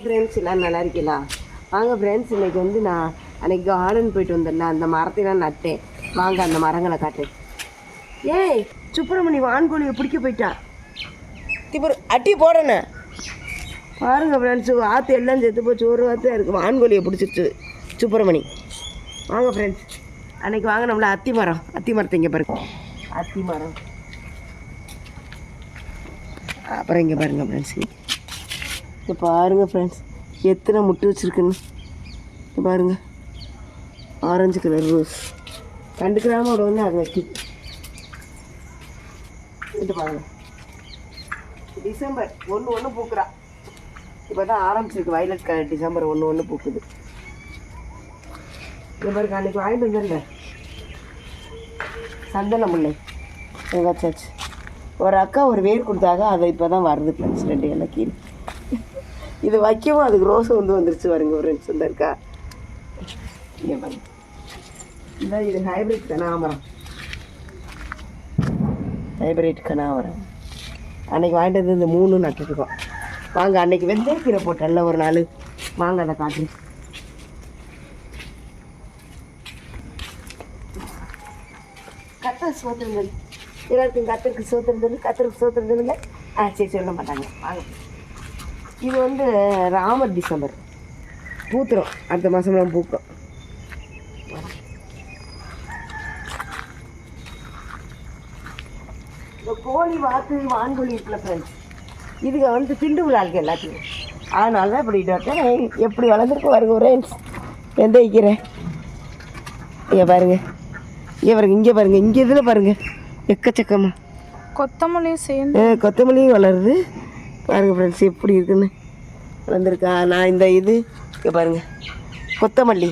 Friends எல்லாம் நல்லா இருக்கீங்களா? வாங்க ஃப்ரெண்ட்ஸ் இன்னைக்கு வந்து நான் அன்னைக்கு கார்டன் போயிட்டு வந்தேன்ல அந்த மரத்தையெல்லாம் நட்டேன். வாங்க அந்த மரங்களை காட்டுறேன் ஏய் சுப்பிரமணி வான்கோழியை பிடிக்க போயிட்டான் இப்போ அட்டி போடணே பாருங்க ஃப்ரெண்ட்ஸு ஆற்று எல்லாம் செத்து போச்சு. ஒரு வார்த்தை இருக்குது வான்கோழியை பிடிச்சிருச்சு சுப்பிரமணி. வாங்க ஃப்ரெண்ட்ஸ் அன்னைக்கு வாங்க நம்மள அத்தி மரம். அத்தி மரத்தை இங்கே பாருங்க. அத்தி மரம். அப்புறம் இங்கே பாருங்க ஃப்ரெண்ட்ஸ் இங்கே பாருங்கள் ஃப்ரெண்ட்ஸ் எத்தனை முட்டை வச்சுருக்குன்னு. இங்கே பாருங்கள் ஆரஞ்சு கலர் ரோஸ் கண்டுக்கிறாம விட வந்து அதை வைக்கி இது பாருங்க. டிசம்பர் ஒன்று ஒன்று பூக்குறா. இப்போ தான் ஆரம்பிச்சிருக்கு. வயலட் கலர் டிசம்பர் ஒன்று ஒன்று பூக்குது. இங்கே பாருங்க அன்றைக்கி வாங்கிட்டு வந்துருந்தேன். சந்தன முல்லை. இதை ஒரு அக்கா ஒரு வேர் கொடுத்தாங்க. அதை இப்போ தான் வருது ஃப்ரெண்ட்ஸ் ரெண்டு எல்லாம் கீழே இது வைக்கவும் அதுக்கு ரோஸ் வந்து வந்துருச்சு பாருங்க ஒரு நிமிஷம் தான் இருக்கா? இங்கே பாருங்க. இந்த இது ஹைபிரிட் கனாமரம் ஹைபிரிட் கனாமரம் அன்னைக்கு வாங்கிட்டு வந்து இந்த மூணு நட்டுருக்கோம். வாங்க அன்னைக்கு வெந்தயக்கீரை போட்டல ஒரு நாள். வாங்க அதை காட்டு கத்தர் சோத்திருந்தது எல்லாருக்கும் கத்தருக்கு சோத்திருந்தது கத்தருக்கு சோத்திருந்ததுங்க ஆ சரி சொல்ல மாட்டாங்க வாங்க. இது வந்து ராமர் டிசம்பர். பூத்துரும். அடுத்த மாதம்லாம் பூக்கும். இந்த கோழி வாத்து வான்கோழி இருக்குல்ல ஃப்ரெண்ட்ஸ் இதுங்க வந்து திண்டு விழாளுக்கு எல்லாத்தையும். அதனால தான் இப்படி இருக்கேன் எப்படி வளர்ந்துருக்கு பாருங்க ஃப்ரெண்ட்ஸ் எந்த வைக்கிறேன் இங்கே பாருங்க. இங்கே பாருங்க இங்கே பாருங்க இங்கே இதில் பாருங்க. எக்கச்சக்கமா. கொத்தமல்லி சேர்ந்து. கொத்தமல்லியும் வளருது. பாருங்கள் ஃப்ரெண்ட்ஸ் எப்படி இருக்குன்னு. வளர்ந்துருக்கா. நான் இந்த இது இங்கே பாருங்கள் கொத்தமல்லி.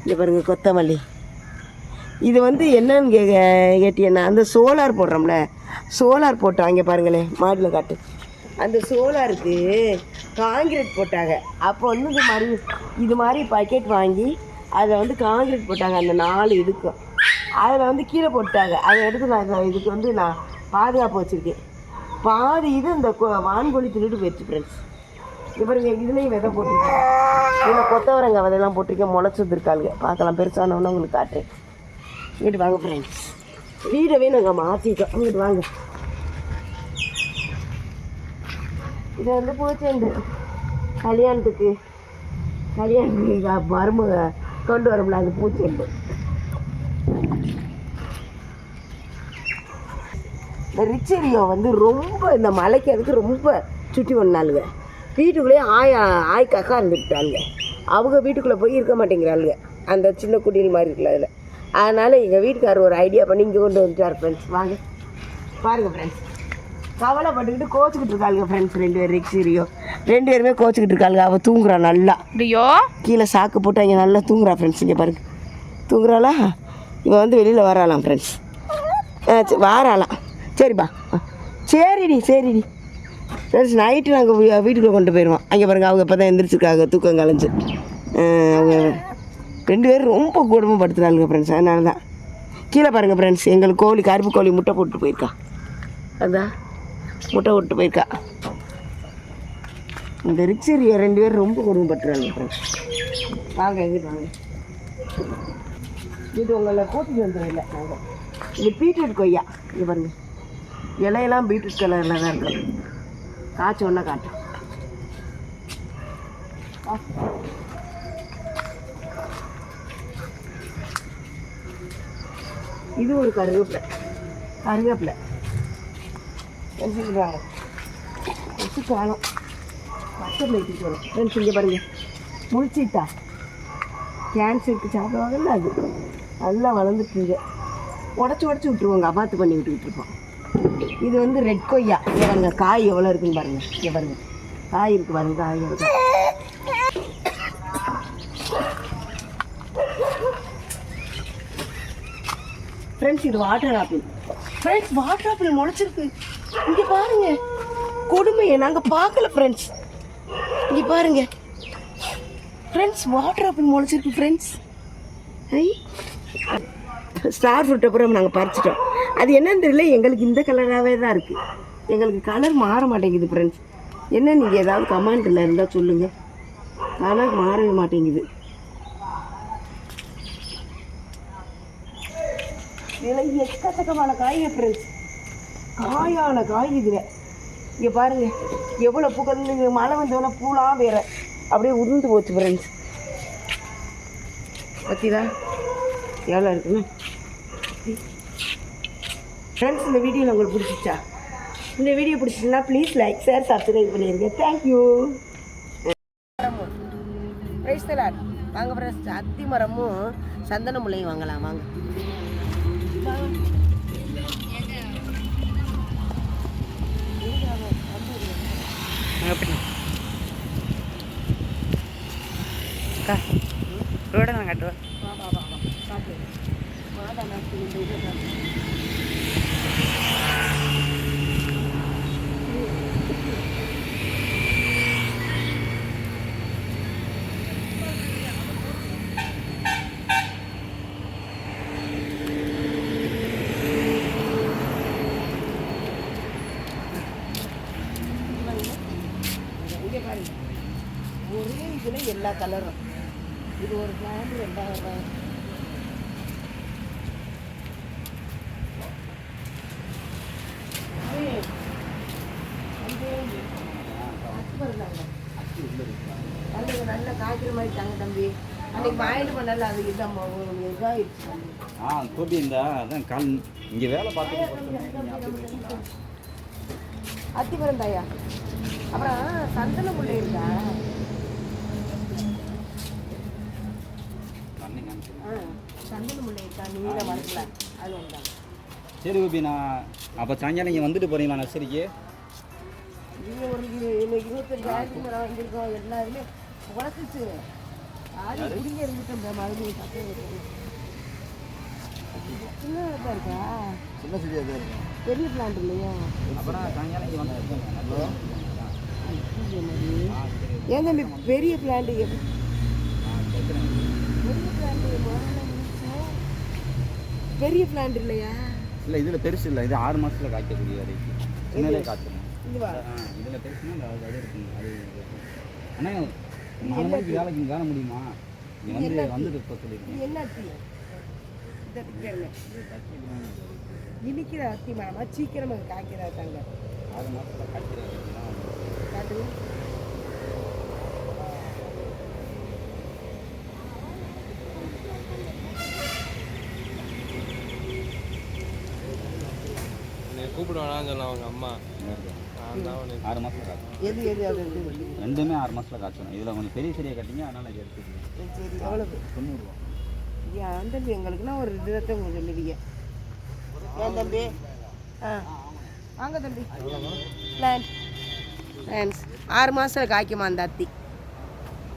இங்கே பாருங்கள் கொத்தமல்லி. இது வந்து என்னன்னு கே கேட்டீங்கன்னா அந்த சோலார் போடுறோம்ல சோலார் போட்டோம் இங்கே பாருங்களேன் மாடியில் காட்டு. அந்த சோலாருக்கு காங்கிரீட் போட்டாங்க. அப்போ வந்து இது மாதிரி இது மாதிரி பக்கெட் வாங்கி அதை வந்து காங்கிரீட் போட்டாங்க அந்த நாலு இதுக்கும். அதில் வந்து கீழே போட்டாங்க. அதை எடுத்து நான் இதுக்கு வந்து நான் பாதுகாப்பு வச்சுருக்கேன். பாதி இது இந்த கொ- வான்கோழி திருட்டு போயிடுச்சு ஃப்ரெண்ட்ஸ் இது பாருங்க இதுலேயும் விதை போட்டிருக்கேன் இதில் கொத்தவரங்க விதையெல்லாம் போட்டிருக்கேன் முளைச்சி வந்துருக்காளுங்க பார்க்கலாம் பெருசானவொன்னே உங்களுக்கு காட்டுறேன். இங்கிட்டு வாங்க ஃப்ரெண்ட்ஸ் வீடவே நாங்கள் மாற்றிட்டோம் இங்கிட்டு வாங்க. இது வந்து பூச்செண்டு. கல்யாணத்துக்கு கல்யாணத்துக்கு மருமக கொண்டு வரும்ல அது பூச்செண்டு. இந்த ரிச்சரியோ வந்து ரொம்ப இந்த மலைக்கு அதுக்கு ரொம்ப சுற்றி வந்தாளுங்க. வீட்டுக்குள்ளேயே ஆய் ஆய் கக்கா இருந்துட்டாளுங்க அவங்க வீட்டுக்குள்ளே போய் இருக்க மாட்டேங்கிறாளுங்க. அந்த சின்ன குடில் மாதிரி இருக்குல்ல அதில். அதனால் எங்கள் வீட்டுக்காரர் ஒரு ஐடியா பண்ணி இங்கே கொண்டு வந்துட்டார் ஃப்ரெண்ட்ஸ் வாங்க. பாருங்கள் ஃப்ரெண்ட்ஸ் கவலைப்பட்டுக்கிட்டு கோச்சிக்கிட்டு இருக்காளுங்க ஃப்ரெண்ட்ஸ் ரெண்டு பேர் ரிக்ஸிரியோ ரெண்டு பேருமே கோச்சிக்கிட்டு இருக்காளுங்க. அவள் தூங்குறா நல்லா. ரியோ கீழே சாக்கு போட்டு அங்கே நல்லா தூங்குறா ஃப்ரெண்ட்ஸ் இங்கே பாருங்க. தூங்குறாளா? இவன் வந்து வெளியில் வராளாம் ஃப்ரெண்ட்ஸ் வாராளாம். சரிப்பா. சரிடி சரிடி. ஃப்ரெண்ட்ஸ் நைட்டு நாங்கள் வீட்டுக்குள்ளே கொண்டு போயிடுவோம் அங்கே பாருங்கள் அவங்க இப்போ தான் எந்திரிச்சிருக்காங்க தூக்கம் கலைஞ்சு. அவங்க ரெண்டு பேரும் ரொம்ப குடும்பப்படுத்துகிறாளுங்க ஃப்ரெண்ட்ஸ் அதனால தான் கீழே பாருங்கள் ஃப்ரெண்ட்ஸ் எங்களுக்கு கோழி கருப்பு கோழி முட்டை போட்டு போயிருக்கா. அதான் முட்டை போட்டு போயிருக்கா. இந்த ரிக்ஸரியை ரெண்டு பேரும் ரொம்ப குடும்பப்படுத்துகிறாங்க ஃப்ரெண்ட்ஸ் வாங்க எங்கிட்டு வாங்க. இது உங்களை கூட்டிட்டு வந்துடும் இல்லை நாங்கள் இது பீட்ரூட் கொய்யா. இது பாருங்கள் இலையெல்லாம் பீட்ரூட் கலரில் தான் இருக்குது காய்ச்ச ஒன்றா காட்டும் இது ஒரு கருவேப்பிலை. கருவேப்பிலை. வச்சுக்கிறாங்க வச்சு காணும். பக்கத்தில் வச்சுட்டு வரும். ஃப்ரெண்ட்ஸ் இங்கே பாருங்க. முழிச்சிட்டா. கேன்சருக்கு சாப்பிடுவாங்கல்ல அது. நல்லா வளர்ந்துட்டுங்க உடச்சி உடச்சி விட்ருவாங்க அபாத்து பண்ணி விட்டுக்கிட்டு இருப்போம். இது வந்து ரெட் கொய்யா. பாருங்க காய் எவ்வளோ இருக்குன்னு பாருங்க. இங்கே பாருங்க. காய் இருக்கு பாருங்க காய் இருக்கு. ஃப்ரெண்ட்ஸ் இது water apple friends water apple முளைச்சிருக்கு. இங்கே பாருங்க. கொடுமையை நாங்கள் பார்க்கல ஃப்ரெண்ட்ஸ் இங்கே பாருங்க. ஃப்ரெண்ட்ஸ் வாட்டர் ஆப்பிள் முளைச்சிருக்கு ஃப்ரெண்ட்ஸ் ஐ. ஸ்டார் ஃப்ரூட் அப்புறம் நாங்கள் பறிச்சிட்டோம். அது என்னன்னு தெரியல எங்களுக்கு இந்த கலராகவே தான் இருக்குது எங்களுக்கு கலர் மாற மாட்டேங்குது ஃப்ரெண்ட்ஸ் என்ன நீங்கள் ஏதாவது கமெண்ட்டில் இருந்தால் சொல்லுங்கள் கலர் மாறவே மாட்டேங்குது. விலை எக்கச்சக்கமான காய்ங்க ஃப்ரெண்ட்ஸ் காயான காய் இதில். இங்கே பாருங்க எவ்வளோ பூக்கள் நீங்கள் மழை வந்தோடனே பூலாம் வேற. அப்படியே உருந்து போச்சு ஃப்ரெண்ட்ஸ் பத்திதா எவ்வளோ இருக்குன்னு ஃப்ரெண்ட்ஸ் இந்த வீடியோ உங்களுக்கு பிடிச்சிச்சா? இந்த வீடியோ பிடிச்சிச்சுன்னா ப்ளீஸ் லைக் ஷேர் சப்ஸ்கிரைப் பண்ணிடுங்க தேங்க்யூ ப்ரைஸ் தலாட் வாங்க ஃப்ரெண்ட்ஸ் அத்தி மரமும் சந்தன முல்லையும் வாங்கலாம் வாங்க. அக்கா ரோட நான் காட்டுவேன் மாதா நாட்டு இந்த இதை காட்டு. இங்கே பாருங்க ஒரே இதில் எல்லா கலரும் இது ஒரு பிளான் ரெண்டாயிரம் ரூபாய் ஏய், வந்து அச்சு மருந்தாங்க. நல்லது, நல்லா காய்க்கிற மாதிரி தாங்க தம்பி அன்னைக்கு வாங்கிட்டு பண்ணல அது இதான் இதாகிடுச்சு தம்பி. ஆ கோபி இந்த அதான் கால் இங்கே வேலை பார்த்துட்டு அத்தி மருந்தாயா அப்புறம் சந்தன முல்லை இருக்கா? சந்தன முல்லை இருக்கா? நீல மரத்தில் அது ஒன்றா சரி கோபி நான் அப்போ சாயங்காலம் இங்கே வந்துட்டு போகிறீங்களா நர்சரிக்கு? இது ஒரு இருபத்தஞ்சாயிரத்துக்கு மேலே வந்திருக்கோம் எல்லாருமே உழைச்சிச்சு சின்ன செடியாக தான் இருக்கும் பெரிய பிளான்ட் இல்லையா? அப்புறம் சாயங்காலம் இங்கே மதி. ஏன் தம்பி பெரிய பிளான்ட் பெரிய பிளான்ட் பெரிய பிளான்ட் இல்லையா? இல்லை இதில் பெருசு இல்லை. இது ஆறு மாதத்தில் காய்க்கக்கூடிய வரைக்கும் சின்னதே காய்ச்சணும் இதில் பெருசுனா இந்த அது அது இருக்குங்க அது ஆனால் நாலு மணிக்கு வேலைக்கு வேலை முடியுமா? வந்து வந்துட்டு இப்போ சொல்லியிருக்கேன் இது என்ன அத்தி இந்த கேளுங்க. இனிக்கிற அத்தி மரமா? சீக்கிரமாக காய்க்கிறா தாங்க ஆறு மாதத்தில் காய்க்கிற வரைக்கும் தான் காட்டுங்க என்னை கூப்பிடுவானான்னு சொன்னான் அவங்க அம்மா. ஆறு மாதத்தில் காய்ச்சணும் எது எது அது? ரெண்டுமே ஆறு மாதத்தில் காய்ச்சணும். இதில் கொஞ்சம் பெரிய செடியை கட்டிங்க அதனால் இது எடுத்துக்கணும் சரி, சரி எவ்வளவு தொண்ணூறுரூவா ஏன் தம்பி எங்களுக்குன்னா ஒரு இதுதான் கொஞ்சம் சொல்லுவீங்க ஏன் தம்பி? ஆ. வாங்க தம்பி. பிளான்ட் பிளான்ஸ் ஆறு மாதத்தில் காய்க்குமா அந்த அத்தி?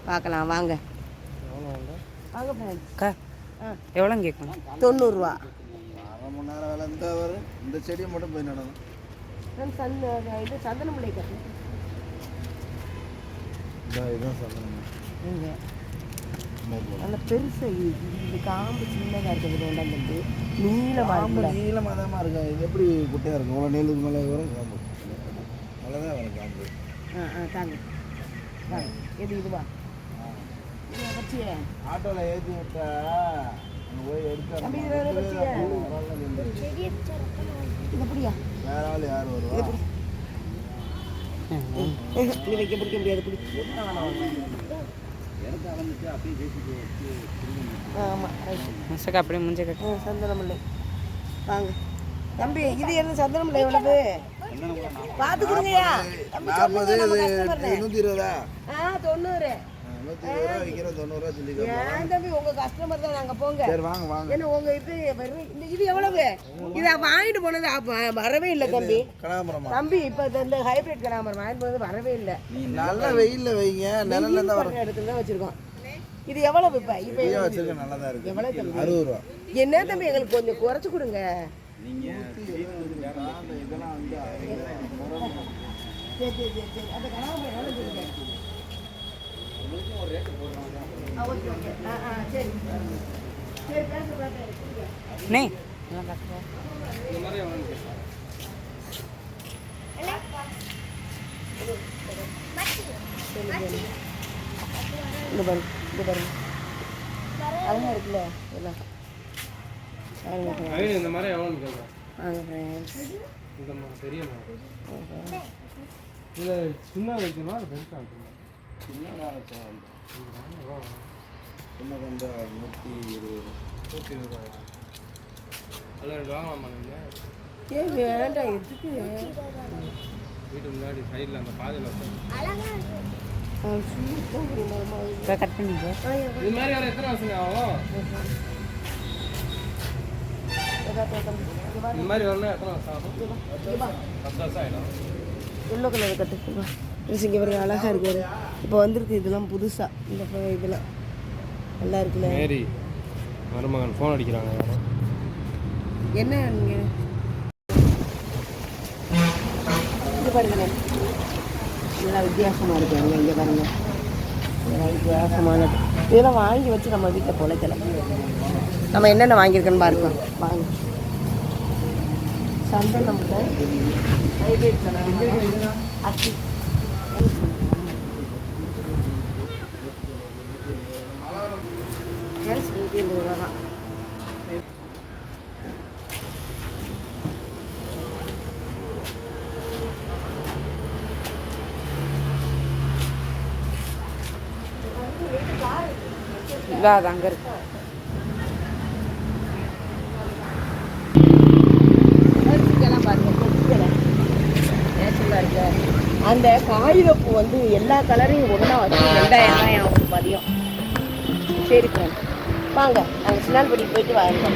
பார்க்கலாம் வாங்க. வாங்க அக்கா ஆ. எவ்வளோ கேட்கணும்? தொண்ணூறுரூவா அரை மணி நேரம் வேலை இருந்தால் வரும் இந்த செடியை மட்டும் போய் நடணும். ஃப்ரெண்ட்ஸ் சந்த இது சந்தன முல்லை கட்டு. இதுதான் இங்கே. நல்ல பெருசாக இது. இது காம்பு சின்னதாக இருக்குது வேண்டாம் தம்பி நீளமாக இருக்குல்ல? நீளமாக தான் இருக்கும் இது எப்படி குட்டையாக இருக்கும்? இவ்வளோ நீளத்துக்கு மேலே வரும்? காம்பு. நல்லா தான் வரும் காம்பு. ஆ ஆ தாங்க. வாங்க எது இதுவா? ஆட்டோவில் ஏற்றி விட்டா அங்கே போய் எடுத்து இது எப்படியா வேற ஆள் யார் வருவா? நீ வைக்க பிடிக்க முடியாது பிடி ஆமாம் அப்படியே முஞ்ச கட்டு. ஆ சந்தனமுல்லை. வாங்க. தம்பி இது என்ன சந்தனமுல்லை எவ்வளவு பார்த்து நாற்பது. நூற்றி இருபதா? ஆ தொண்ணூறு. ஏன் தம்பி உங்க கஸ்டமர் தான் நாங்க போங்க. சரி வாங்க உங்க இது வெறும் இந்த இது எவ்வளவு? இதை வாங்கிட்டு போனது அப்ப வரவே இல்லை தம்பி. கனகாமரமா தம்பி இப்ப இந்த- ஹைபிரிட் கனாமரம் வாங்கிட்டு போனது வரவே இல்லை. நல்ல வெயில்ல வைங்க நிழல்ல தான் வரும். இடத்துல தான் வச்சிருக்கோம். இது எவ்வளவு இப்ப? இப்ப நல்லா தான் இருக்கு. எவ்வளவு தம்பி? அறுபது ரூபா. என்ன தம்பி எங்களுக்கு கொஞ்சம் குறைச்சு கொடுங்க. இதெல்லாம் வந்து சரி சரி சரி சரி. அந்த கனாமரம் எவ்வளவு நே பாருங்க இந்த பாருங்க அழகாக இருக்குல்ல எல்லாம் இந்த மாதிரி எவ்வளோன்னு கேட்குறேன் இந்த மாதிரி பெரிய இதை சின்ன வைக்கணுமா பெருசாக வைக்கணுமா சின்னதாக சின்ன கொஞ்சம் நூற்றி இருபது நூற்றி இருபது ரூபாயா அதில் ரெண்டு வேண்டாம் எதுக்கு வீட்டு முன்னாடி சைடில் அந்த பாதையில் இப்போ கட் பண்ணிக்கோ இது மாதிரி வேறு எத்தனை வருஷங்க ஆகும் இந்த மாதிரி வரணும் எத்தனை வருஷம் ஆகும் பத்து வருஷம் ஆகிடும் எல்லோ கலர் கட்டு இங்கே பாருங்க அழகாக இருக்காரு இப்போ வந்திருக்கு இதெல்லாம் புதுசாக இந்த இதெல்லாம். நல்லா இருக்குல்ல? மேரி மருமகன் ஃபோன் அடிக்கிறாங்க. என்ன நீங்கள் இது பாருங்க. நல்லா வித்தியாசமாக இருக்காங்க இங்கே பாருங்க. இதெல்லாம் வித்தியாசமானது இதெல்லாம் வாங்கி வச்சு நம்ம வீட்டில் பொழைக்கல. நம்ம என்னென்ன வாங்கியிருக்கோன்னு பாருங்க. வாங்க. சந்தனம் ஹைபிரிட் அத்தி ஃப்ரெண்ட்ஸ் நூற்றி இருபது ரூபா தான் இதா அது அங்கே இருக்கு. அந்த காகிதப்பூ வந்து எல்லா கலரையும் ஒன்றா வச்சு ரெண்டாயிரம் ரூபாய் பதியம் சரி ஃப்ரெண்ட் வாங்க நாங்கள் சின்னால்படி போயிட்டு வாங்க.